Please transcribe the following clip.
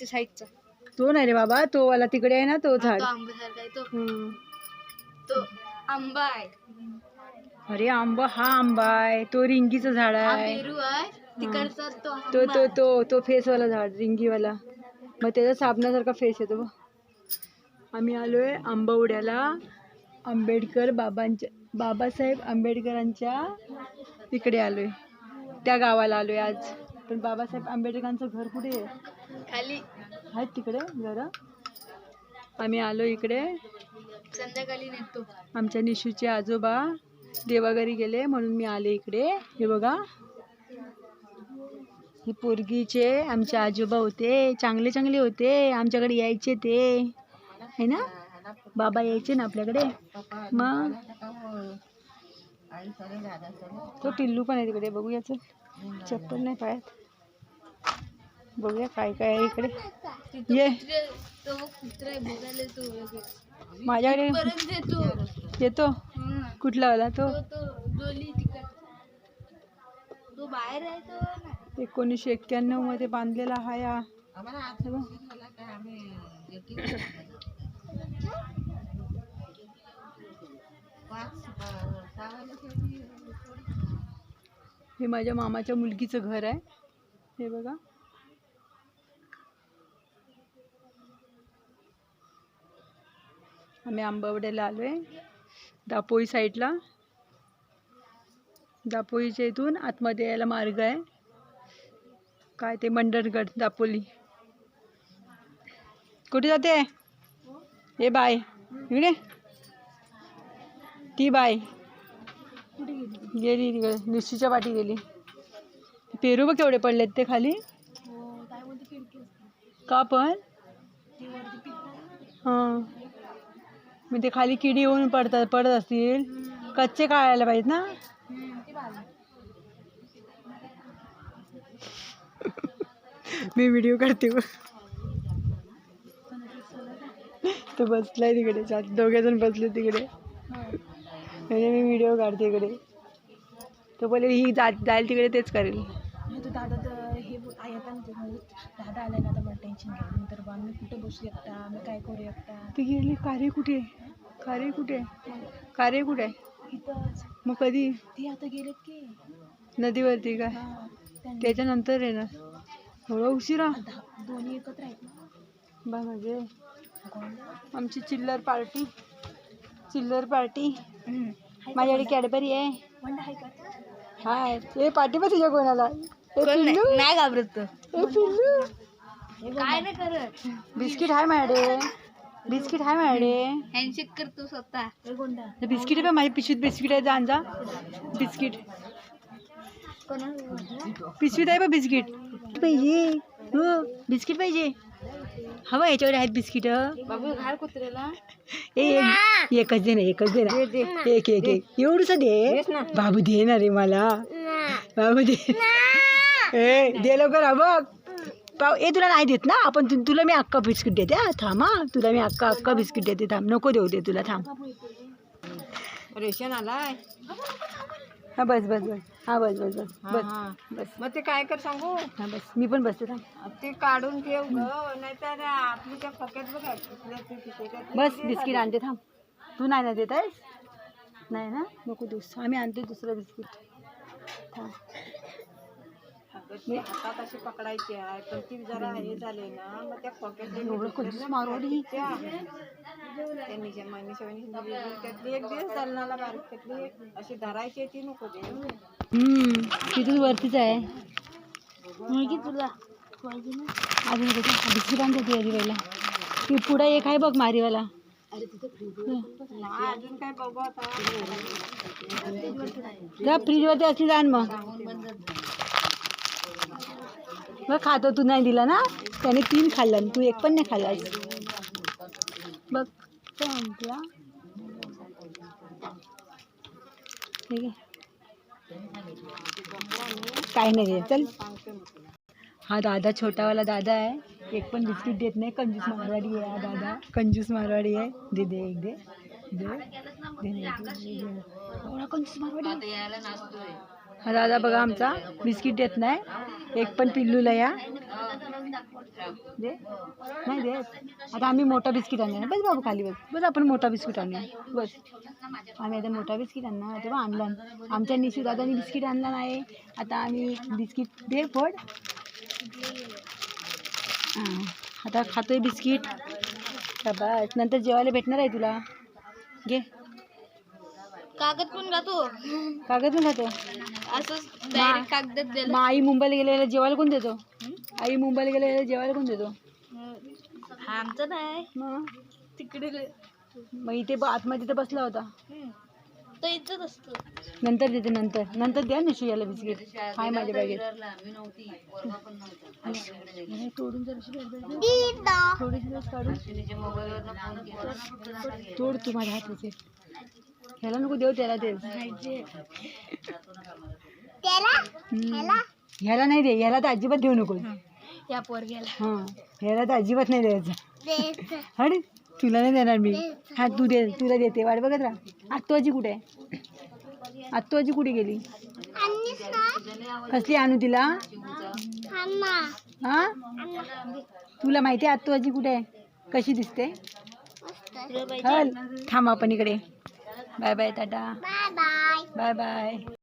तिच्या साईडचा तो नाही रे बाबा तो वाला तिकडे आहे ना तो झाड तो आंब्यासारखा आहे तो. हम्म. तो आंबा आहे. अरे आंबा हा आंबा आहे तो रिंगीचं झाड हा आहे. पेरू आहे तिकडचा तो तो आंबा तो आहे. तो तो फेसवाला झाड रिंगीवाला. मग त्याचा साबणासारखा फेस येतो बघ. आम्ही आलोय आंबवड्याला आंबेडकर बाबांच्या बाबासाहेब आंबेडकरांच्या तिकडे आलोय. त्या गावाला आलोय आज. पण बाबासाहेब आंबेडकरांचं घर कुठे आहे? खाली. आहेत तिकडे घर आम्ही आलो इकडे. संध्याकाळी नेतो आमच्या निशूचे आजोबा देवाघरी गेले म्हणून मी आले इकडे. हे बघा. हे पोरगीचे आमचे आजोबा होते चांगले चांगले होते आमच्याकडे यायचे ते. है ना? बाबा यायचे ना आपल्याकडे? मग? तो टिल्लू पण आहे तिकडे बघूया चल. चप्पल नाही पायात बघूया काय काय आहे इकडे. ये. कुत्रे तो कुत्रा आहे बघायला तो वगैरे माझ्याकडे येतो. कुठला वाला तो? तो तो डोली तिकड. तो बाहेर आहे तो. ना. एकोणीसशे एक्क्याण्णवमध्ये बांधलेला हा या. बघ. हे माझ्या मामाच्या मुलगीचं घर आहे. हे बघा. आम्ही आंबावड्याला आलो आहे. दापोई साईडला. दापोईच्या इथून आतमध्ये यायला मार्ग आहे. काय ते मंडणगड दापोली. कुठे जाते? हे बाय. इकडे. ती बाय. गेली तिकडे. निश्चीच्या पाठी गेली. पेरू बघ केवढे पडलेत ते खाली. हो का पण? हां. मग ते खाली किडी येऊन पडतात पडत असतील. कच्चे काढायला पाहिजेत ना? मी व्हिडिओ काढते तो बसलाय तिकडे दोघे जण बसले तिकडे. म्हणजे मी व्हिडिओ काढते इकडे. तो पहिले ही जा जाईल तिकडे तेच करेल तो दादा तर हे बोल आई आता म्हणते म्हणजे दादा आलाय ना आता मला टेन्शन घ्या. नंतर बा मी कुठे बसू शकता? मी काय करू शकता? ती गेली. कार्य कुठे? आहे? कार्य कुठे? आहे? कार्य कुठे? आहे इथंच. मग कधी? ते आता गेलेत की. नदीवरती काय हा त्यांनी. त्याच्यानंतर येणार थोडं उशिरा? दहा- दोन्ही एकत्र आहेत ना. बा म्हणजे कोण? आमची चिल्लर पार्टी. चिल्लर पार्टी. हम्म. हाय का माझ्याकडे? कॅडबरी आहे. वंडा आहे का? हाय. ए पार्टी पण तुझ्या कोणाला? पिल्लू नाही? घाबरत पिल्लू काय नाही करत. बिस्किट आहे माझ्याकडे बिस्किट आहे माझ्याकडे हँडशेक करतो स्वतः. कोणता? बिस्किट आहे बा, माझी पिशवीत बिस्किट आहे जा जा. बिस्किट. कोणा पिशवीत आहे बा बिस्किट. पाहिजे. हो बिस्किट पाहिजे. हवं याच्याकडे आहेत बिस्किट. बाबू घाल कुत्र्याला. ए एक- एकच दे ना एकच दे ना. एक एक एक. एवढंच दे. बाबू दे ना रे मला. बाबू दे. ए दे लवकर हा बघ. पाव ए तुला नाही देत ना? आपण तु- तुला मी अक्का बिस्किट देते हा थांब हा. तुला मी अक्का अक्का बिस्किट देते थांब. नको देऊ दे तुला थांब. रेशन आलाय. हा बस बस बस. हा बस बस बस. बस बस. मग ते काय कर सांगू? हा बस. मी पण बसते थांब. ते काढून ठेव ग नाहीतर आपली त्या फक्यात बघा बस बिस्किट आणते थांब. तू नाही ना देत आहेस? नाही ना? नको देऊस. आम्ही आणते दुसरं बिस्किट. थांब. ती हातात अशी पकडायची आहे पण ती जरा हे झाले ना मग त्या कधीच मारवाडी त्यांनी जे मनीषा वहिनी दिलेली, त्यातली एक दिवस दलनाला बारीक त्यातली अशी धरायची ती नको दे तिथून वरतीच आहे. मुलगी तुला. अजून कुठे? बिस्किट आणते ती आधी पहिला ती पुढं एक आहे बघ मारीवाला. अजून काय बघू आता. फ्रीजवरती असली जाण मग. मग खातो, तू नाही दिला ना? त्याने तीन खाल्ला, तू एक पण नाही खाल्लास बघ, काय म्हटला काही नाही चल. हा दादा, छोटावाला दादा आहे. एक पण बिस्किट देत नाही. कंजूस मारवाडी आहे हा दादा. कंजूस मारवाडी आहे. दे दे, एक दे. दे. दे कंजूस मारवाडी हा दादा बघा आमचा बिस्किट देत नाही. एक पण पिल्लूला या दे. नाही दे आता आम्ही मोठा बिस्किट आणणार बस बाबू खाली बस. बस आपण मोठा बिस्किट आणूया. बस. आम्ही आता मोठा बिस्किट आणणार. तेव्हा आणला. आमच्या निशू दादानी बिस्किट आणला नाही. आता आम्ही बिस्किट दे फड. हाँ. आता खातोय बिस्किट. बस नंतर जेवायला भेटणार आहे तुला. घे. कागद पण गातो कागद पण खातो असंच direct कागदात मग आई मुंबईला गेलेला जेवायला कोण देतो? आई मुंबईला गेलेला जेवायला कोण देतो? हा आमचं नाही. मग? तिकडे मग इथे ब- आतमध्ये तर बसला होता. तो इथंच असतो. नंतर देते नंतर. नंतर द्या ना शियाला बिस्किट. हाय माझ्या बॅगेत. नाही, तोडून जराशी बॅग बॅग. थोडीशी काढून. तोड तू माझ्या हाताचे. ह्याला नको देऊ त्याला दे. ह्याला? नाही दे ह्याला तर अजिबात देऊ नको. या पोरग्याला. हां ह्याला तर अजिबात नाही द्यायचं. हड तुला नाही देणार मी. हा तू दे तुला देते. वाट बघत राहा. आत्तू आजी कुठे आहे? आत्तू आजी कुठे गेली? कसली आणू तिला? हा? तुला माहिती आहे आत्तू आजी कुठे आहे? कशी दिसते? चल थांब आपण इकडे. Bye bye tata bye bye